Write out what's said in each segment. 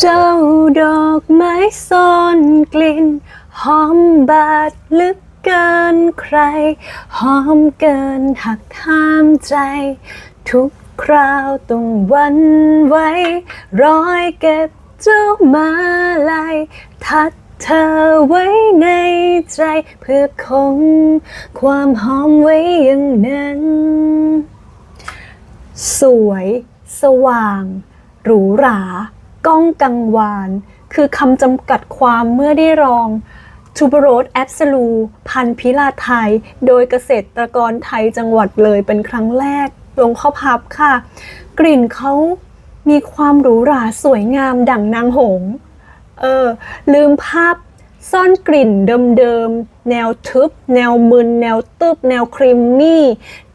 เจ้าดอกไม้ซ่อนกลิ่น หอมบาดลึกเกินใคร หอมเกินหักห้ามใจ ทุกคราวต้องวันไหวร้อยเก็บเจ้ามาลายทัดเธอไว้ในใจ เพื่อคงความหอมไว้อย่างนั้น สวย สว่าง หรูหรา ก้องกังวาน คือคำจำกัดความเมื่อได้รองทูบโรสแอบสลู พันธุ์พิลาไทย โดยเกษตรกรไทยจังหวัดเลยเป็นครั้งแรก ลงข้อพับค่ะ กลิ่นเขามีความหรูหราสวยงามดั่งนางหงส์เออ ลืมภาพซ่อนกลิ่นเดิมๆ แนวทึบ แนวมึน แนวตึบ แนวครีมมี่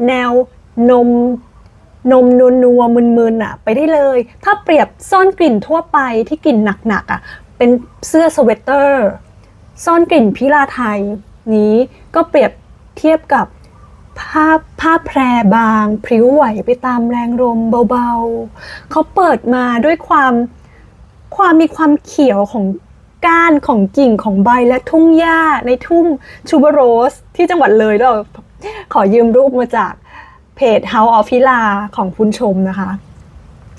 แนวนม นมนัวนัวๆมึนๆอะไปได้เลย ถ้าเปรียบซ่อนกลิ่นทั่วไปที่กลิ่นหนักๆอะเป็นเสื้อสเวตเตอร์ ซ่อนกลิ่นพิลาไทย นี้ก็เปรียบเทียบกับผ้าผ้าแพรบางพริ้วไหวไปตามแรงลมเบาๆ เขาเปิดมาด้วยความความมีความเขียวของก้านของกิ่งของใบและทุ่งหญ้าในทุ่งชูบโรสที่จังหวัดเลยเราขอยืมรูปมาจาก เพจ House of พิลาของคุณชมนะคะ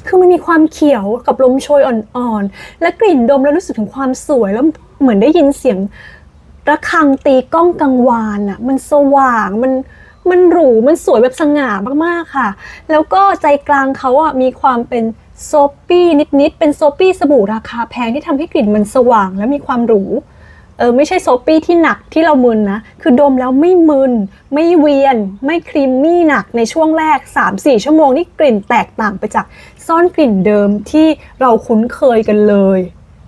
คือมันมีความเขียวกับลมโชยอ่อนๆ และกลิ่นดมแล้วรู้สึกถึงความสวยแล้วเหมือนได้ยินเสียงระฆังตีก้องกังวานอะ่ะมันสว่างมันมันหรู มันสวยแบบสง่ามากๆค่ะ แล้วก็ใจกลางเขาอะมีความเป็นโซปี้นิดๆ เป็นโซปี้สบู่ราคาแพงที่ทำให้กลิ่นมันสว่างและมีความหรู เออไม่ใช่โซปี้ที่หนักที่เรามึนนะ คือดมแล้วไม่มึน ไม่เวียน ไม่ครีมมี่หนักในช่วงแรก 3-4 ชั่วโมงนี่กลิ่นแตกต่างไปจากซ่อนกลิ่นเดิมที่เราคุ้นเคยกันเลย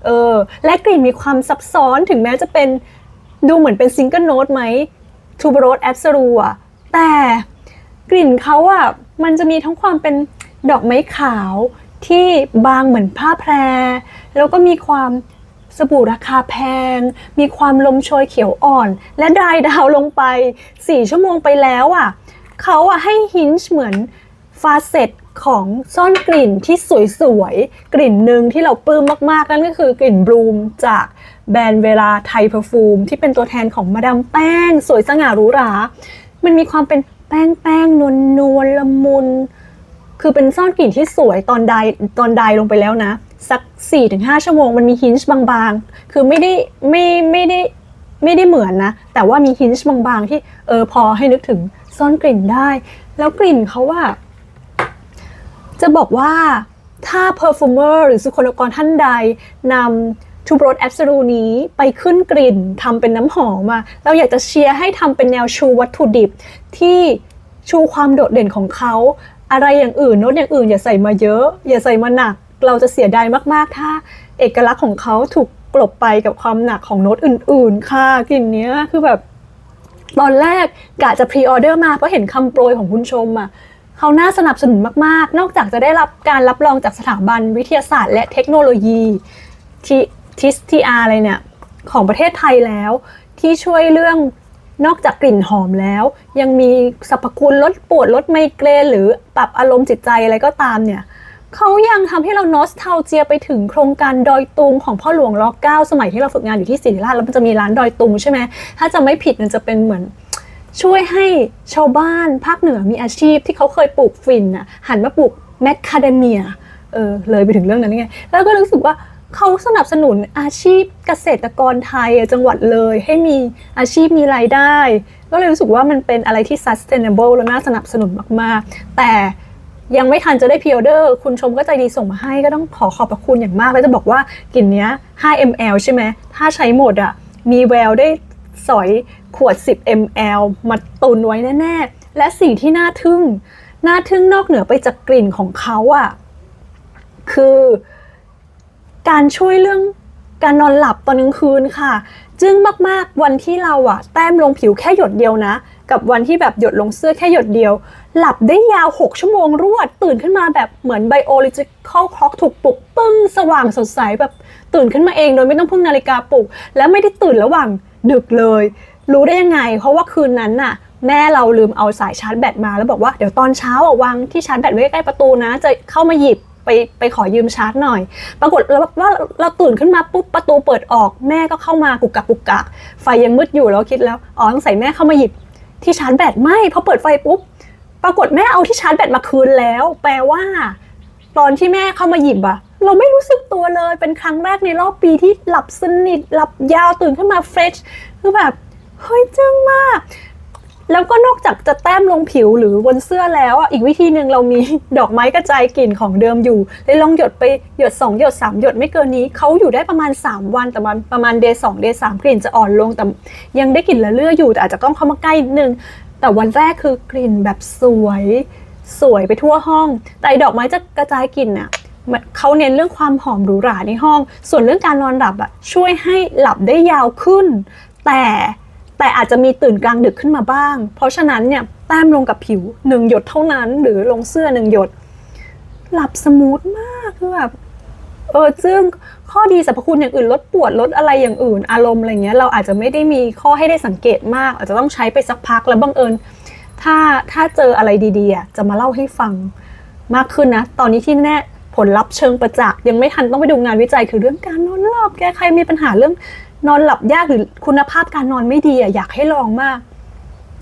เออและกลิ่นมีความซับซ้อนถึงแม้จะเป็นดูเหมือนเป็นซิงเกิลโน้ตไหมทูบโรสแอบสูอะแต่กลิ่นเขาอะมันจะมีทั้งความเป็นดอกไม้ขาวที่บางเหมือนผ้าแพร แล้วก็มีความ สบู่ราคาแพง มีความลมโชยเขียวอ่อน และดรายดาวลงไป 4 ชั่วโมงไปแล้วอะเขาอะให้ฮินช์เหมือนฟาเซตของซ่อนกลิ่นที่สวยๆ กลิ่นหนึ่งที่เราปลื้มมากๆ นั่นก็คือกลิ่นบลูมจากแบรนด์เวลาไทยเพอร์ฟูมที่เป็นตัวแทนของมาดามแป้ง สวยสง่าหรูหรา มันมีความเป็นแป้งแป้งนวลนวลละมุน คือเป็นซ่อนกลิ่นที่สวยตอนไดตอนไดลงไปแล้วนะ สัก 4-5 ชั่วโมงมันมีฮินช์บางๆ คือไม่ได้ไม่ไม่ได้ไม่ได้เหมือนนะ แต่ว่ามีฮินช์บางๆ ที่เออพอให้นึกถึงซ่อนกลิ่นได้ แล้วกลิ่นเขาว่า จะบอกว่าถ้าเพอร์ฟูเมอร์หรือสุคนกรท่านใดนำทูบรสแอบสูนี้ไปขึ้นกลิ่นทำเป็นน้ำหอมอะเราอยากจะเชียร์ให้ทำเป็นแนวชูวัตถุดิบ ที่ชูความโดดเด่นของเขา อะไรอย่างอื่นโน้ตอย่างอื่น อย่าใส่มาเยอะ อย่าใส่มาหนัก เราจะเสียดายมาก ๆ ถ้าเอกลักษณ์ของเขาถูกกลบไปกับความหนักของโน้ตอื่น ๆ ค่ะกลิ่นเนี้ยคือแบบตอนแรกกะจะพรีออเดอร์มาเพราะเห็นคำโปรยของคุณชมอะเขาน่าสนับสนุนมาก ๆ นอกจากจะได้รับการรับรองจากสถาบันวิทยาศาสตร์และเทคโนโลยีที่ทิสทีอาร์อะไรเนี่ย ของประเทศไทยแล้ว ที่ช่วยเรื่องนอกจากกลิ่นหอมแล้ว ยังมีสรรพคุณลดปวดลดไมเกรนหรือปรับอารมณ์จิตใจอะไรก็ตามเนี่ย เขายังทำให้เรานอสเทลเจียไปถึงโครงการดอยตุงของพ่อหลวงรอเก้าสมัยที่เราฝึกงานอยู่ที่ศิริราชแล้วมันจะมีร้านดอยตุงใช่ไหมถ้าจะไม่ผิดมันจะเป็นเหมือนช่วยให้ชาวบ้านภาคเหนือมีอาชีพที่เขาเคยปลูกฝิ่นน่ะหันมาปลูกแมคคาเดเมียเออเลยไปถึงเรื่องนั้นไงแล้วก็รู้สึกว่าเขาสนับสนุนอาชีพเกษตรกรไทยจังหวัดเลย ให้มีอาชีพมีรายได้ ก็เลยรู้สึกว่ามันเป็นอะไรที่ sustainable และน่าสนับสนุนมาก ๆ แต่ ยังไม่ทันจะได้พ r ออเดอร์ คุณชมก็ใจดีส่งมาให้ก็ต้องขอขอบพระคุณอย่างมาก แล้วจะบอกว่ากลิ่นเนี้ย 5 ml ใช่ไหม ถ้าใช้หมดอะมีแววได้สอยขวด 10 ml มาตุนไว้แน่ๆ และสิ่งที่น่าทึ่ง น่าทึ่งนอกเหนือไปจากกลิ่นของเขาอะคือการช่วยเรื่องการนอนหลับตอนกลางคืนค่ะ จึ้งมากๆ วันที่เราอะแต้มลงผิวแค่หยดเดียวนะ กับวันที่แบบหยดลงเสื้อแค่หยดเดียว หลับได้ยาว 6 ชั่วโมงรวด ตื่นขึ้นมาแบบเหมือน biological clock ถูกปลุกปึ้งสว่างสดใสแบบตื่นขึ้นมาเองโดยไม่ต้องพึ่งนาฬิกาปลุก และไม่ได้ตื่นระหว่างดึกเลย รู้ได้ยังไง เพราะว่าคืนนั้นน่ะแม่เราลืมเอาสายชาร์จแบตมาแล้วบอกว่าเดี๋ยวตอนเช้าอะวางที่ชาร์จแบตไว้ใกล้ประตูนะ จะเข้ามาหยิบ ไปไปขอยืมชาร์จหน่อย ปรากฏแล้วว่าเราตื่นขึ้นมาปุ๊บประตูเปิดออกแม่ก็เข้ามากุกกักกุกกักไฟยังมืดอยู่แล้วคิดแล้วอ๋อต้องใส่แม่เข้ามาหยิบที่ชาร์จแบตไม่พอเปิดไฟปุ๊บปรากฏแม่เอาที่ชาร์จแบตมาคืนแล้ว แปลว่า ตอนที่แม่เข้ามาหยิบอะเราไม่รู้สึกตัวเลยเป็นครั้งแรกในรอบปีที่หลับสนิทหลับยาวตื่นขึ้นมาเฟรชคือแบบเฮ้ยจึ้งมาก แล้วก็นอกจากจะแต้มลงผิวหรือบนเสื้อแล้วอะอีกวิธีหนึ่งเรามีดอกไม้กระจายกลิ่นของเดิมอยู่เลยลองหยดไปหยด 2 หยด 3 หยดไม่เกินนี้เขาอยู่ได้ประมาณ 3 วันแต่มันประมาณเดย์สองเดย์สามกลิ่นจะอ่อนลงแต่ยังได้กลิ่นละเลื่ออยู่แต่อาจจะต้องเข้ามาใกล้นิดนึง แต่วันแรกคือกลิ่นแบบสวยสวยไปทั่วห้อง แต่ดอกไม้จะกระจายกลิ่นอะเขาเน้นเรื่องความหอมหรูหราในห้อง ส่วนเรื่องการนอนหลับอะช่วยให้หลับได้ยาวขึ้น แต่ แต่อาจจะมีตื่นกลางดึกขึ้นมาบ้าง เพราะฉะนั้นเนี่ยแต้มลงกับผิวหนึ่งหยดเท่านั้น หรือลงเสื้อหนึ่งหยด หลับสมูทมากคือแบบเออซึ่งข้อดีสรรพคุณอย่างอื่นลดปวดลดอะไรอย่างอื่น อารมณ์อะไรเงี้ยเราอาจจะไม่ได้มีข้อให้ได้สังเกตมาก อาจจะต้องใช้ไปสักพักแล้วบังเอิญ ถ้าถ้าเจออะไรดีๆจะมาเล่าให้ฟังมากขึ้นนะ ตอนนี้ที่แน่ผลลัพธ์เชิงประจักษ์ยังไม่ทันต้องไปดูงานวิจัยคือเรื่องการนอนหลับแกใครมีปัญหาเรื่อง นอนหลับยากหรือคุณภาพการนอนไม่ดีอะอยากให้ลองมาก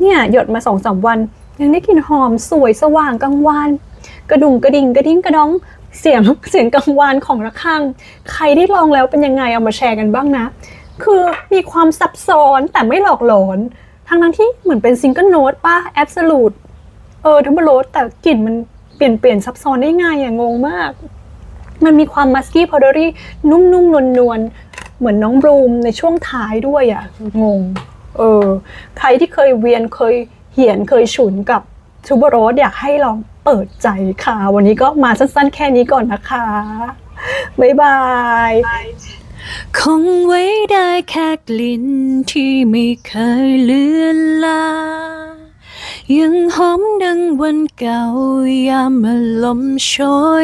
เนี่ยหยดมาสองสามวัน ยังได้กลิ่นหอมสวยสว่างกังวานกระดุงกระดิ่งกระดิ้งกระดองเสียงเสียงกังวานของระฆัง ใครได้ลองแล้วเป็นยังไงเอามาแชร์กันบ้างนะ คือมีความซับซ้อนแต่ไม่หลอกหลอนทั้งนั้นที่เหมือนเป็นซิงเกิลโน้ตป่ะแอบสูตเออทัมเบร์โรสแต่กลิ่นมันเปลี่ยนเปลี่ยนซับซ้อนได้ไงอย่างงงมาก มันมีความมัสกี้พาวเดอรี่นุ่มๆนวลนวลๆ เหมือนน้องบลูมในช่วงท้ายด้วยอะ่ะงง เออ ใครที่เคยเวียนเคยเหียนเคยฉุนกับทูบโรสอยากให้ลองเปิดใจค่ะ วันนี้ก็มาสั้นๆ แค่นี้ก่อนนะคะ บ๊ายบายคงไว้ได้แค่กลิ่นที่ไม่เคยเลือนลา ยังหอมดังวันเก่ายามอารมโช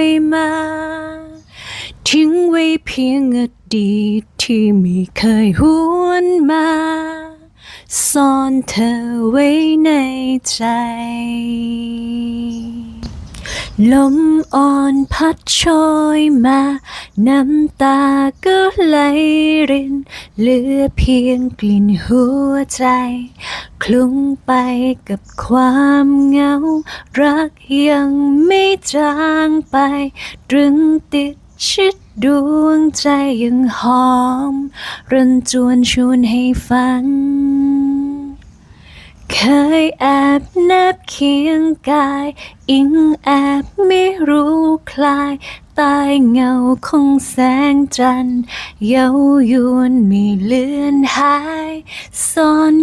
ยมา ทิ้งไว้เพียงอดีต ที่ไม่เคยหวนมา ซ่อนเธอไว้ในใจ ลมอ่อนพัดโชยมา น้ำตาก็ไหลริน เหลือเพียงกลิ่นหัวใจ คลุ้งไปกับความเหงา รักยังไม่จางไปตรึงติด ชิดดวงใจยังหอมรันจวนชวนให้ฟังเคยแอบแนบเคียงกาย อิงแอบไม่รู้คลายใต้เงาของแสงจันทร์เย้ายวนม่เลือนหายซ่อน